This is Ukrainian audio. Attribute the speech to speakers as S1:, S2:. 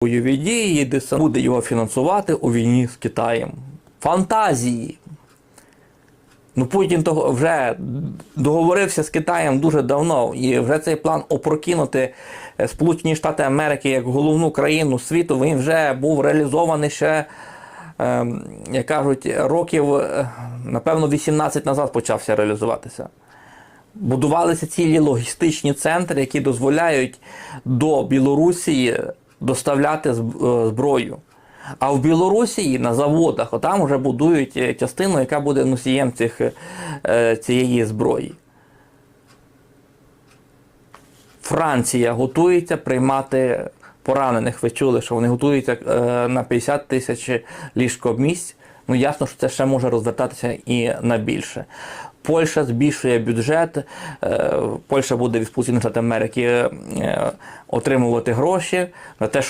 S1: бойові дії, ДСН буде його фінансувати у війні з Китаєм. Фантазії. Ну, Путін того вже договорився з Китаєм дуже давно, і вже цей план опрокинути е, Сполучені Штати Америки як головну країну світу, він вже був реалізований ще, ем, як кажуть, років, е, напевно, 18 назад почався реалізуватися. Будувалися цілі логістичні центри, які дозволяють до Білорусі доставляти е, зброю. А в Білорусі на заводах там вже будують е, частину, яка буде носієм цих, е, цієї зброї. Франція готується приймати поранених. Ви чули, що вони готуються на 50 тисяч ліжкомісць. Ну, ясно, що це ще може розвертатися і на більше. Польща збільшує бюджет. е, Польща буде від Сполучених Штатів Америки е, отримувати гроші на те,